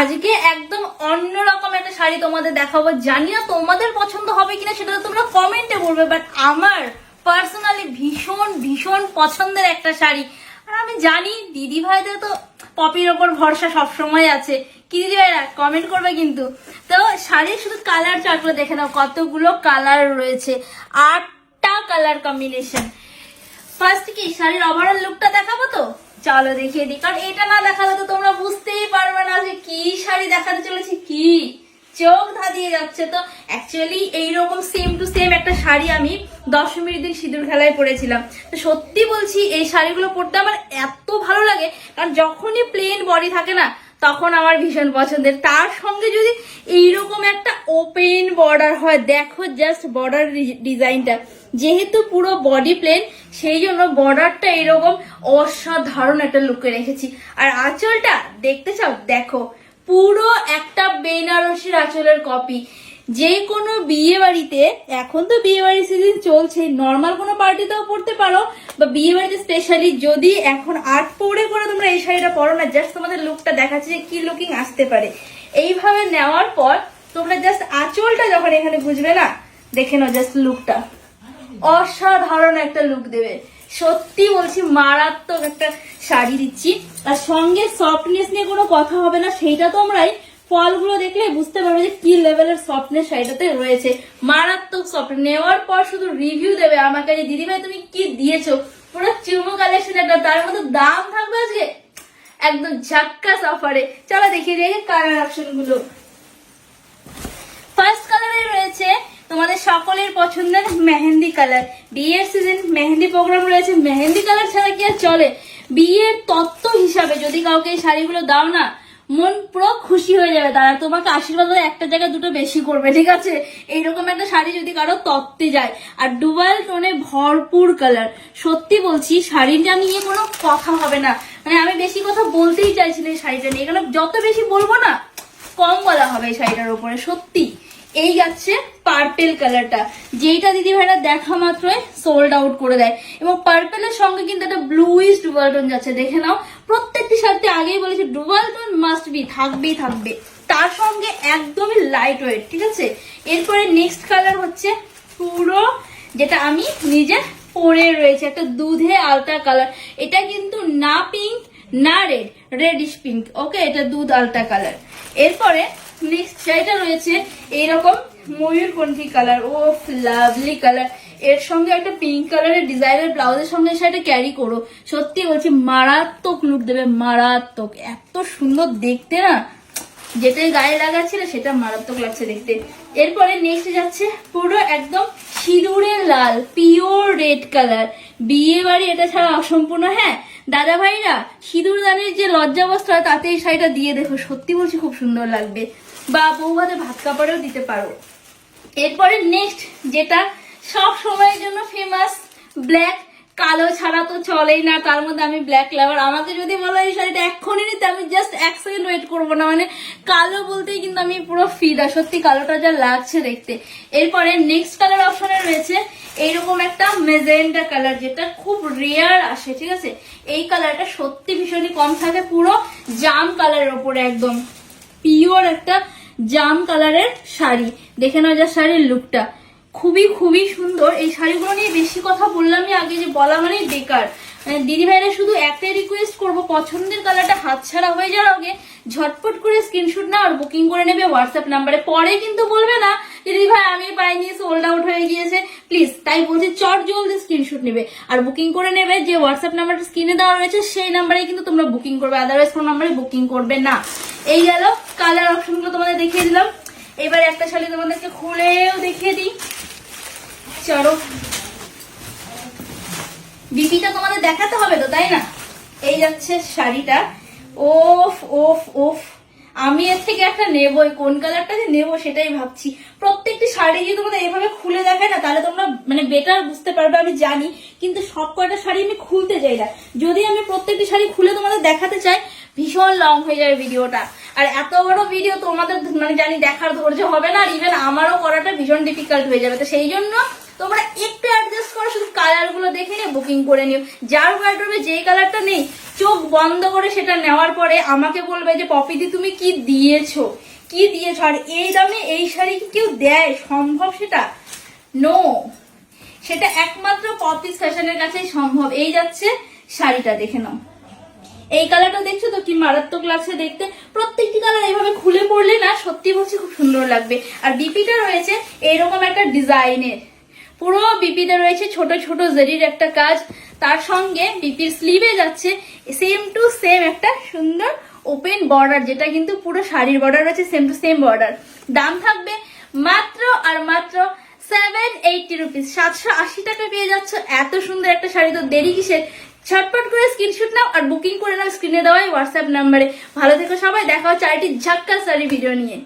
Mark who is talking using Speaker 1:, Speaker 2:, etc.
Speaker 1: আজকে একদম অন্যরকম একটা শাড়ি তোমাদের দেখাবো। জানি না তোমাদের পছন্দ হবে কিনা, সেটা তোমরা কমেন্টে বলবে বাট আমার পার্সোনালি ভীষণ ভীষণ পছন্দের একটা শাড়ি। আর আমি জানি দিদি ভাইদের তো পপির ওপর ভরসা সবসময় আছে। কি দিদি ভাইরা কমেন্ট করবে কিন্তু। তো শাড়ির শুধু কালার চার্টগুলো দেখে নাও, কতগুলো কালার রয়েছে। আটটা কালার কম্বিনেশন ফার্স্ট কি, শাড়ির ওভারঅল লুকটা দেখাবো তো? চলো দেখিয়ে দিই। কারণ এটা না দেখালে তো তোমরা বুঝতেই পারবে না যে কি শাড়ি দেখাতে চলেছি, কি চোখ ধাঁধিয়ে যাচ্ছে। তো অ্যাকচুয়ালি এইরকম সেম টু সেম একটা শাড়ি আমি দশমীর দিন সিঁদুর খেলায় পরেছিলাম। তো সত্যি বলছি, এই শাড়িগুলো পরতে আমার এত ভালো লাগে, কারণ যখনই প্লেন বডি থাকে না তখন আমার ভীষণ পছন্দের। তার সঙ্গে যদি এইরকম একটা ওপেন বর্ডার হয়, দেখো জাস্ট বর্ডার ডিজাইনটা যেহেতু পুরো বডি প্লেন সেই জন্য বর্ডারটা এরকম অসাধারণ একটা লুকে রেখেছি। আর আঁচলটা, দেখতে চাও? দেখো, পুরো একটা বেনারসির আঁচলের কপি যে কোনো বিয়ে বাড়িতে, এখন তো বিয়ে বাড়ির সিজন চলছে নর্মাল কোনো পার্টিতেও পড়তে পারো বা বিয়ে বাড়িতে স্পেশালি যদি এখন আর্ট পরে করে তোমরা এই শাড়িটা পরো না জাস্ট তোমাদের লুকটা দেখাচ্ছে যে কি লুকিং আসতে পারে। এইভাবে নেওয়ার পর তোমরা জাস্ট আঁচলটা যখন এখানে বুঝবে না, দেখে নাও জাস্ট লুকটা অসাধারণ একটা লুক দেবে। সত্যি বলছি, মারাত্মক একটা শাড়ি দিচ্ছি। আর সঙ্গে সফটনেস নিয়ে কোনো কথা হবে না, সেইটা তো আমরাই ফলগুলো দেখলে বুঝতে পারবে যে কি লেভেলের সফটনেস শাড়িটাতে রয়েছে। মারাত্মক সফট নেওয়ার পর শুধু রিভিউ দেবে আমাকে যে দিদিভাই, তুমি কি দিয়েছ? পুরো চুমো কালেকশন একটা। তার মধ্যে দাম থাকবে আজকে? একদম ঝাক্কাস অফারে চলো দেখিয়ে দিয়ে কালার অপশনগুলো। ফার্স্ট কালারে রয়েছে তোমাদের সকলের পছন্দের মেহেন্দি কালার বিয়ের সিজন মেহেন্দি প্রোগ্রাম রয়েছে। মেহেন্দি কালার ছাড়া কি আর চলে? বিয়ের তত্ত্ব হিসাবে যদি কাউকে এই শাড়িগুলো দাও না মন পুরো খুশি হয়ে যাবে তারা তোমাকে আশীর্বাদ একটা জায়গায় দুটো বেশি করবে, ঠিক আছে? এইরকম একটা শাড়ি যদি কারও তত্ত্বে যায়, আর ডুবাল টোনে ভরপুর কালার সত্যি বলছি শাড়িটা নিয়ে কোনো কথা হবে না। মানে আমি বেশি কথা বলতেই চাইছি না এই শাড়িটা নিয়ে। কারণ যত বেশি বলব না, কম বলা হবে এই শাড়িটার উপরে, সত্যি। এই যাচ্ছে পার্পেল কালারটা যেইটা দিদি ভাইরা দেখা মাত্রই সোল্ড আউট করে দেয়। এবং পার্পেলের সঙ্গে কিন্তু একটা ব্লুইশ ডুবালটন যাচ্ছে, দেখে নাও। প্রত্যেকটি শাড়িতে আগেই বলেছি ডুবালটন মাস্ট বি থাকবেই, থাকবে। তার সঙ্গে একদমই লাইট ওয়েট ঠিক আছে? এরপরে নেক্সট কালার হচ্ছে পুরো, যেটা আমি নিজে পরে রয়েছে, একটা দুধে আলতা কালার এটা কিন্তু না পিঙ্ক না রেড রেডিশ পিঙ্ক ওকে এটা দুধ আলতা কালার এরপরে নেক্সট শাড়িটা রয়েছে, এইরকম ময়ূরকণ্ঠী কালার ও লাভলি কালারের সঙ্গে একটা পিঙ্ক কালারের ডিজাইনের ব্লাউজের সঙ্গে সেটা ক্যারি করো। সত্যি বলছি, মারাত্মক লুক দেবে, মারাত্মক। এত সুন্দর দেখতে না যেটাই গায়ে লাগাচ্ছিল সেটা মারাত্মক লাগছে দেখতে। এরপরে নেক্সট যাচ্ছে, পুরো একদম সিঁদুরের লাল পিওর রেড কালার বিয়ে বাড়ি এটা ছাড়া অসম্পূর্ণ হ্যাঁ? দাদা ভাইরা সিঁদুর দানের যে লজ্জা বস্ত্র তাতে এই শাড়িটা দিয়ে দেখো। সত্যি বলছি খুব সুন্দর লাগবে। বা বউ ভাতে ভাত কাপড়েও দিতে পারো। এরপরে নেক্সট যেটা সব সময়ের জন্য ফেমাস ব্ল্যাক কালো ছাড়া তো চলেই না, তার মধ্যে আমি ব্ল্যাক লাভার আমাকে যদি বলো এই শাড়িটা এক্ষুনি নিতে, আমি জাস্ট এক সেকেন্ড ওয়েট করব না। মানে কালো বলতেই কিন্তু আমি পুরো ফিদা সত্যি কালোটা যা লাগছে দেখতে। এরপরে নেক্সট কালার অপশনে রয়েছে এইরকম একটা মেজেন্ডা কালার যেটা খুব রেয়ার আসে, ঠিক আছে? এই কালারটা সত্যি ভীষণই কম থাকে, পুরো জাম কালারের ওপরে একদম পিওর একটা জাম কালারের শাড়ি। দেখে নাও যা শাড়ির লুকটা খুবই খুবই সুন্দর। এই শাড়িগুলো নিয়ে বেশি কথা বললামই আগে যে বলা মানেই বেকার। মানে দিদি ভাইরা শুধু একটাই রিকোয়েস্ট করব, পছন্দের কালারটা হাতছাড়া হয়ে যাওয়ার আগে ঝটপট করে স্ক্রিনশট নাও আর বুকিং করে নেবে হোয়াটসঅ্যাপ নাম্বারে পরে কিন্তু বলবে না দিদি ভাই, আমি পাইনি সোল্ড আউট হয়ে গিয়েছে। প্লিজ তাই বলছি, চট জলদি স্ক্রিনশট নেবে। আর বুকিং করে নেবে যে হোয়াটসঅ্যাপ নাম্বারটা স্ক্রিনে দেওয়া রয়েছে, সেই নাম্বারে কিন্তু তোমরা বুকিং করবে। আদারওয়াইজ কোনো নাম্বারে বুকিং করবে না। এই গেল কালার অপশনগুলো তোমাদের দেখিয়ে দিলাম। এবার একটা শাড়ি তোমাদেরকে খুলেও দেখিয়ে দিই। চলো। বিপিটা তোমাদের দেখাতে হবে তো, তাই না? এই যাচ্ছে শাড়িটা। ওফ ওফ ওফ। আমি এর থেকে একটা নেবই, কোন কালারটা যে নেব সেটাই ভাবছি। প্রত্যেকটি শাড়ি যদি তোমাদের এভাবে খুলে দেখায় না, তাহলে তোমরা মানে বেটার বুঝতে পারবে, আমি জানি। কিন্তু সব কয়টা শাড়ি আমি খুলতে চাই না। যদি আমি প্রত্যেকটি শাড়ি খুলে তোমাদের দেখাতে চাই, ভীষণ লং হয়ে যাবে ভিডিওটা। আর এত বড় ভিডিও তোমাদের মানে জানি দেখার ধৈর্য হবে না, আর ইভেন আমারও করাটা ভীষণ ডিফিকাল্ট হয়ে যাবে। তো সেই জন্য তোমরা একটু অ্যাডজাস্ট করো, শুধু কালারগুলো দেখে নিয়ে বুকিং করে নিও। যার ওয়ার্ড্রোবে যেই কালারটা নেই, চোখ বন্ধ করে সেটা নেওয়ার পরে আমাকে বলবে যে পপিদি তুমি কি দিয়েছ? কি দিয়েছ? আর এই দামে এই শাড়ি কি কেউ দেয়? সম্ভব সেটা? নো সেটা একমাত্র পপিস ফ্যাশনের কাছেই সম্ভব। এই যাচ্ছে শাড়িটা, দেখে নাও। এই কালারটা দেখছ তো? কি মারাত্মক লাগছে দেখতে। প্রত্যেকটি কালার এইভাবে খুলে পড়লে না, সত্যি বলছি খুব সুন্দর লাগবে। আর বিপিটা রয়েছে এইরকম একটা ডিজাইনের পুরো বিপিতে রয়েছে ছোট ছোট জেরির একটা কাজ। তার সঙ্গে বিপির স্লিভে যাচ্ছে সেম টু সেম একটা সুন্দর ওপেন বর্ডার যেটা কিন্তু পুরো শাড়ির বর্ডার রয়েছে সেম টু সেম বর্ডার দাম থাকবে মাত্র আর মাত্র সেভেন এইটি রুপিস সাতশো আশি টাকা পেয়ে যাচ্ছ। এত সুন্দর একটা শাড়ি, তো দেরি কিসের? ছটপট করে স্ক্রিনশট নাও আর বুকিং করে নাও স্ক্রিনে দেওয়া হোয়াটসঅ্যাপ নাম্বারে ভালো থেকো সবাই, দেখা হচ্ছে আরেকটি ঝাক্কা শাড়ি ভিডিও নিয়ে।